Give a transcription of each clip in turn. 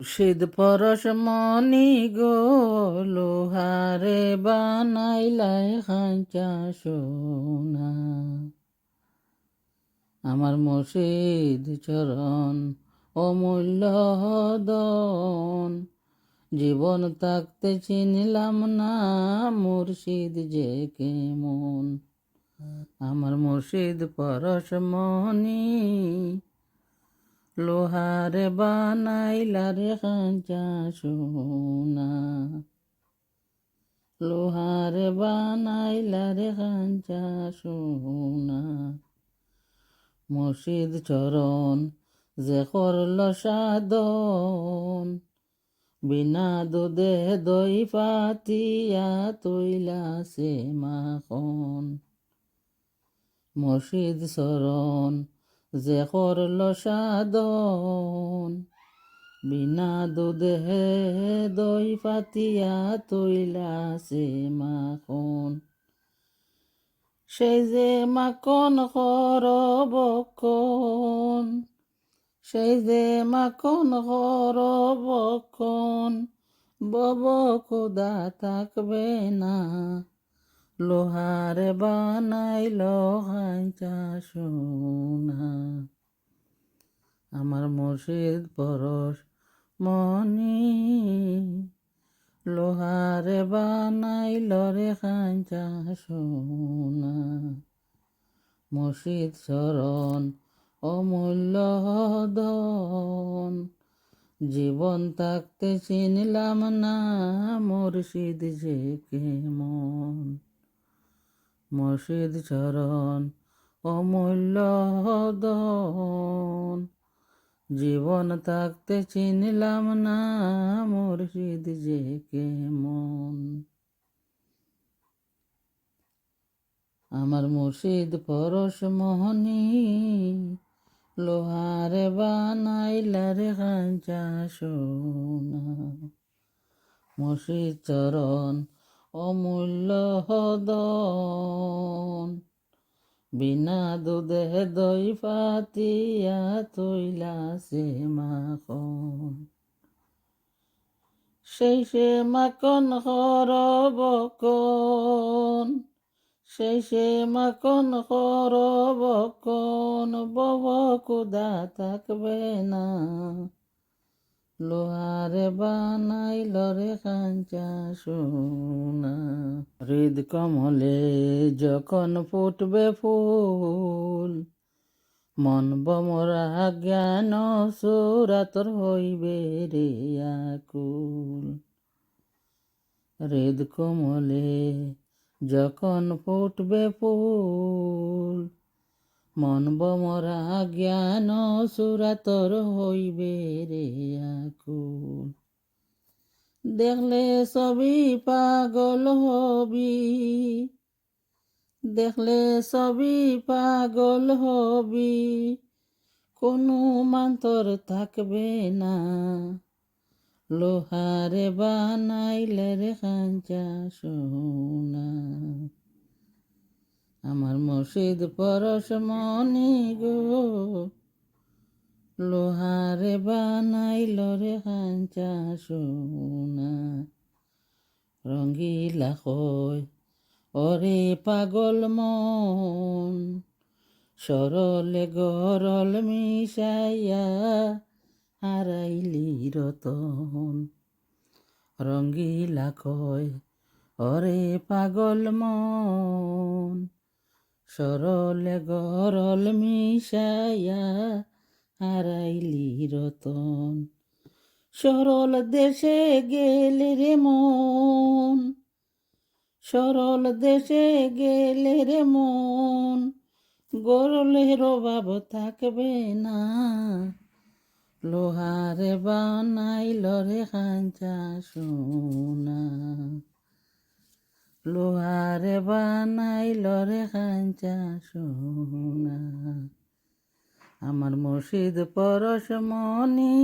শীত পরশ মনি গো, লোহারে বানাইলাই খাঁচা সোনা। আমার মসজিদ চরণ অমূল্য দন, জীবন থাকতে চিনলাম না মুর্শিদ যে কেমন। আমার মুর্শিদ পরশ মনি লোহারে বানাইলারে খাঁচা সোনা। লোহারে বানাইলারে খাঁচা সোনা। মুর্শিদ চরণ যে করল সাধন, বিনা দুধে দই পাতিয়া তৈলা সে মাখন। মুর্শিদ চরণ যে করল সাধন, বিনা দুধে দই পাতিয়া তৈলা সে মাখন। সেই যে মাখন করবক্ষণ সেই যে মাখন করবক্ষণ বব খুদা থাকবে না। লোহারে বানাইল খাঁচা সোনা আমার মুর্শিদ পরশ মনি, লোহারে বানাইল রে খাঁচা সোনা মুর্শিদ চরণ অমূল্য ধন, জীবন থাকতে চিনলাম না মুর্শিদ যে কেমন। মুর্শিদ চরণ অমূল্য দন। জীবন থাকতে চিনলাম না মুর্শিদ যে কেমন। আমার মুর্শিদ পরশ মোহনী, লোহারে বানাইলারে খাঁচা সোনা। মুর্শিদ চরণ অমূল্য হদন বিনা দুধে দই পাতিয়া তৈলা সে মাখন সেই সে মাখন হরবকন সেই সে মাখন হরবকন বব কুদা থাকবে না। লোহারে বানাইল রে কাঞ্চা সোনা। হৃদ কমলে যখন ফুটবে ফুল, মন বমরা জ্ঞান সুরাতর হইবে রে আকুল। হৃদ কমলে যখন ফুটবে ফুল মন বমরা জ্ঞান সুরাতর হইবে রে আকুল। দেখলে সবই পাগল হবি, দেখলে সবই পাগল হবি, কোনো মান্তর থাকবে না। লোহারে বানাইলে রে খাঁচা সোনা। আমার মুর্শিদ পরশ মনি গো। লোহারে বানাইল রে খাঁচা সোনা। রঙ্গিলা কয় ওরে পাগল মন। সরলে গরল মিশাইয়া হারাইলি রতন। রঙ্গিলা কয় ওরে পাগল মন। সরলে গরল মিশাইয়া হারাইলি রতন। সরল দেশে গেলে রে মন, সরল দেশে গেলে রে মন গরলের অভাব থাকবে না। লোহারে বানাইল রে খাঁচা সোনা, লোহারে খাঁচা সোনা আমার মুর্শিদ পরশ মনি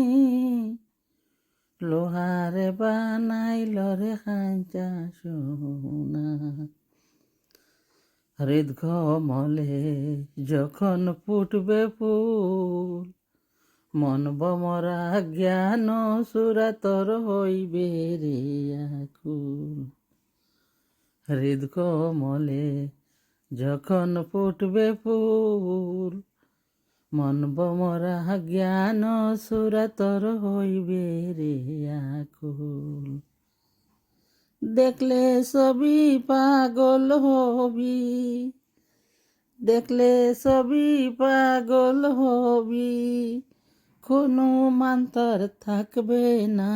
লোহারে বানাইল রে খাঁচা সোনা হৃদ কমলে যখন ফুটবে ফুল, মন বমরা জ্ঞান সুরাতর হইবে রে আকুল। হৃদ কমলে যখন ফুটবে ফুল, মন বমরা জ্ঞান সুরাতর হইবে রে আকুল। দেখলে সবই পাগল হবি, দেখলে সবই পাগল হবি, কোনো মান্তর থাকবে না,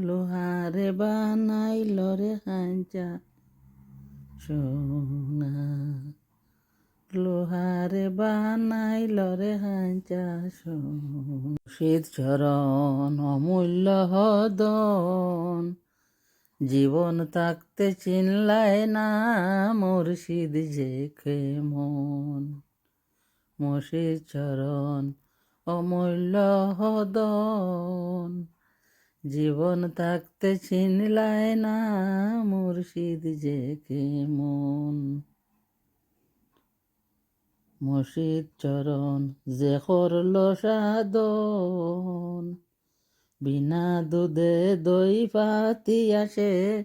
লোহারে বানাইল রে হাঞ্চা সোনা। লোহারে বানাইল রে সোনা। শীত চরণ, অমূল্য হদন। জীবন থাকতে চিনলায় না মুর্শিদ যে মন মসির চরণ, অমূল্য হদন। জীবন থাকতে চিনলায় না মুর্শিদ যে মন। মসিদ চরণ যে করল সাধন, বিনা দুধে দই পাতি আসে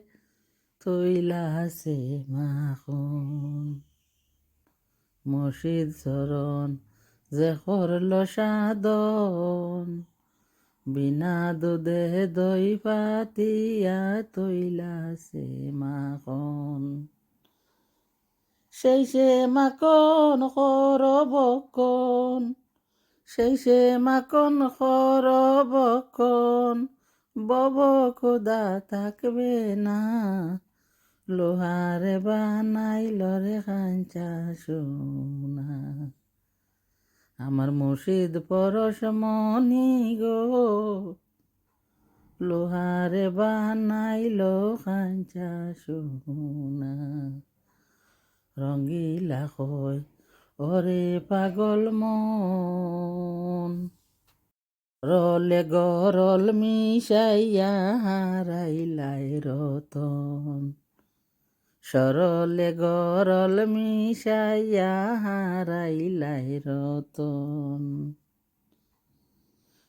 তৈলা আছে মাখন। মসজিদ চরণ যে করল সাধন বিনা দুধে দই পাতিয়া তৈলা আছে মাখন। সেই সে মাখন করবক্ষণ সেই সে মাখন করবক্ষণ বব খোদা থাকবে না। লোহারে বানাইল রে খাঞ্চা সোনা। আমার মুর্শিদ পরশ মনি গো। লোহারে বানাইল খাঞ্চা সোনা রঙ্গিলা হয় ওরে পাগল মন। রলে গরল মিশাইয়া হারাইলাই রতন। সরলে গরল মিশাইয়া হারাইলাই রতন।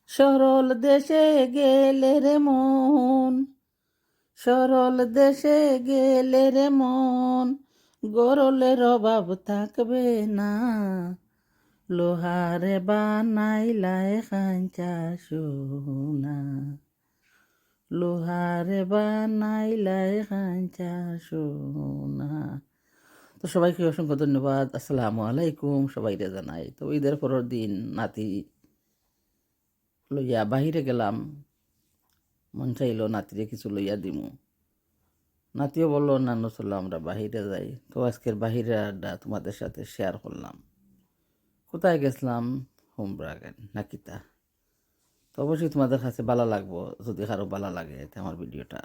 সরল দেশে গেলে রে মন, সরল দেশে গেলে রে মন, গরলের অভাব থাকবে না। লোহারে বানাইলাই খাঞ্চা সোনা। লোহারে বানাইলাই খাঞ্চা সোনা। তো সবাইকে অসংখ্য ধন্যবাদ। আসসালামু আলাইকুম সবাইরে জানাই। তো ঈদের পরের দিন নাতি লইয়া বাহিরে গেলাম। মন চাইলো নাতিরে কিছু লইয়া দিমু। নাতিও বলল, নানু চলো, আমরা বাহিরে যাই। তো আজকের বাহিরে আড্ডা তোমাদের সাথে শেয়ার করলাম। কোথায় গেছিলাম? হোমব্রাগেন নাকিতা। তো অবশ্যই তোমাদের কাছে ভালো লাগবো। যদি কারও ভালো লাগে আমার ভিডিওটা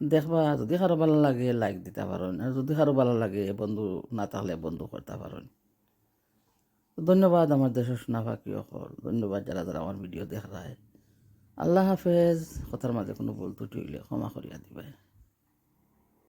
দেখবা। যদি কারও ভালো লাগে লাইক দিতে পারো আর যদি কারও ভালো লাগে, বন্ধু, না তাহলে বন্ধু করতে পারো ধন্যবাদ আমার দেশের শোনা ফাঁকি অকল। ধন্যবাদ যারা যারা আমার ভিডিও দেখায়। আল্লাহ হাফেজ। কথার মাঝে কোনো ভুল হইলে ক্ষমা করিয়া দিবে।